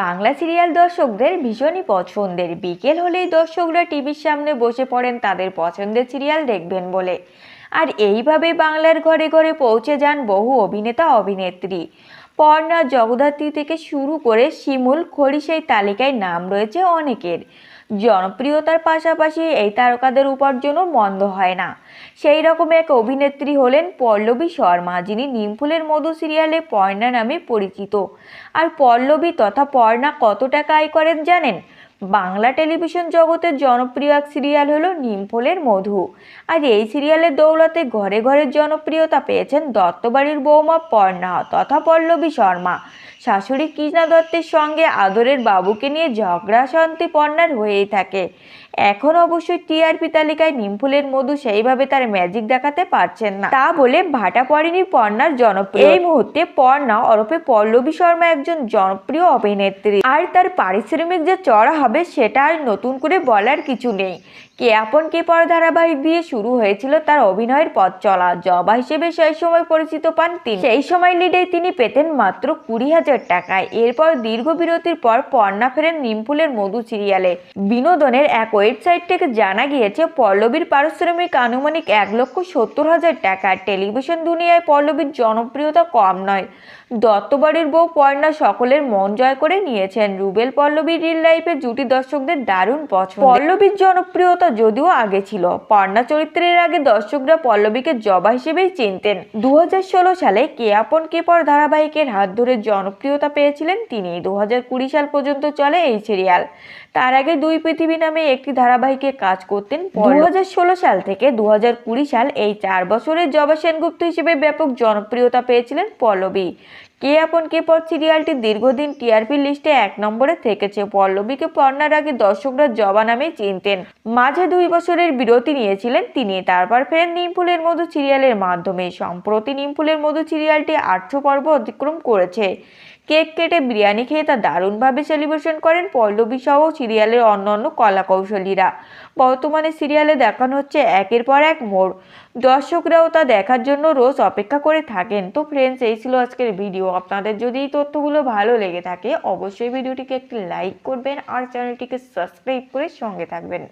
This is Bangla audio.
বাংলা সিরিয়াল দর্শকদের ভীষণই পছন্দের। বিকেল হলেই দর্শকরা টিভির সামনে বসে পড়েন তাদের পছন্দের সিরিয়াল দেখবেন বলে। আর এইভাবে বাংলার ঘরে ঘরে পৌঁছে যান বহু অভিনেতা, অভিনেত্রী। পর্ণা জগদ্ধাত্রী থেকে শুরু করে শিমুল খড়ি তালিকায় নাম রয়েছে অনেকের। জনপ্রিয়তার পাশাপাশি এই তারকাদের উপার্জনও মন্দ হয় না। সেই রকম এক অভিনেত্রী হলেন পল্লবী শর্মা, যিনি নিমফুলের মধু সিরিয়ালে পর্ণা নামে পরিচিত। আর পল্লবী তথা পর্ণা কত টাকা আয় করেন জানেন? বাংলা টেলিভিশন জগতের জনপ্রিয় এক সিরিয়াল হলো নিমফুলের মধু। আর এই সিরিয়ালের দৌলতে ঘরে ঘরে জনপ্রিয়তা পেয়েছেন দত্তবাড়ির বৌমা পর্ণা তথা পল্লবী শর্মা। শাশুড়ি কৃষ্ণা দত্তের সঙ্গে আদরের বাবুকে নিয়ে ঝগড়া শান্তি পর্ণার হয়েই থাকে। এখন অবশ্যই টিআরপি তালিকায় নিমফুলের মধু সেইভাবে তার ম্যাজিক দেখাতে পারছেন না। তা বলে ভাটা পড়েনি পর্ণার জনপ্রিয়। এই মুহূর্তে পর্ণা ওরফে পল্লবী শর্মা একজন জনপ্রিয় অভিনেত্রী। আর তার পারিশ্রমিক যে চড়া হবে সেটা আর নতুন করে বলার কিছু নেই। কে আপন কে পর ধারাবাহিক দিয়ে শুরু হয়েছিল তার অভিনয়ের পথ চলা। জবা হিসেবে সেই সময় পরিচিত পান তিনি। সেই সময় লিডেই তিনি পেতেন মাত্র কুড়ি হাজার টাকায়। এরপর দীর্ঘ বিরতির পর পর্ণা ফেরেন নিমফুলের মধু সিরিয়ালে। বিনোদনের এক ওয়েবসাইট থেকে জানা গিয়েছে, পল্লবীর পারিশ্রমিক আনুমানিক এক লক্ষ সত্তর হাজার টাকা টেলিভিশন দুনিয়ায় পল্লবীর জনপ্রিয়তা কম নয়। দত্তবাড়ির বউ পর্ণা সকলের মন জয় করে নিয়েছেন। রুবেল পল্লবীর রিল লাইফে জুটি দর্শকদের দারুণ পছন্দ। পল্লবীর জনপ্রিয়তা যদিও আগে ছিল। পর্ণা চরিত্রের আগে দর্শকরা পল্লবীকে জবা হিসেবেই চিনতেন। দু হাজার ষোলো সালে কে আপন কে পর ধারাবাহিকের হাত ধরে জনপ্রিয়তা পেয়েছিলেন তিনি। দু হাজার কুড়ি সাল পর্যন্ত চলে এই সিরিয়াল তার আগে দুই পৃথিবী নামে একটি ধারাবাহিকে কাজ করতেন দুই হাজার ষোলো সাল থেকে দুই হাজার কুড়ি সাল এই চার বছরের জবা সেনগুপ্ত হিসেবে ব্যাপক জনপ্রিয়তা পেয়েছিলেন পল্লবী। কে আপন কে পর সিরিয়ালটি দীর্ঘদিন টিআরপি লিস্টে এক নম্বরে থেকেছে। পল্লবীকে পর্ণার আগে দর্শকরা জবা নামে চিনতেন। মাঝে দুই বছরের বিরতি নিয়েছিলেন তিনি। তারপর ফেরেন নিমফুলের মধু সিরিয়ালের মাধ্যমে। সম্প্রতি নিমফুলের মধু সিরিয়ালটি আটশো পর্ব অতিক্রম করেছে। কেক কেটে বিরিয়ানি খেয়ে তা দারুণভাবে সেলিব্রেশন করেন পল্লবী সহ সিরিয়ালের অন্যান্য কলাকৌশলীরা। বর্তমানে সিরিয়ালে দেখানো হচ্ছে একের পর এক মোড়। দর্শকরাও তা দেখার জন্য রোজ অপেক্ষা করে থাকেন। তো ফ্রেন্ডস এই ছিল আজকের ভিডিও আপনাদের যদি এই তথ্যগুলো ভালো লেগে থাকে, অবশ্যই ভিডিওটিকে একটি লাইক করবেন আর চ্যানেলটিকে সাবস্ক্রাইব করে সঙ্গে থাকবেন।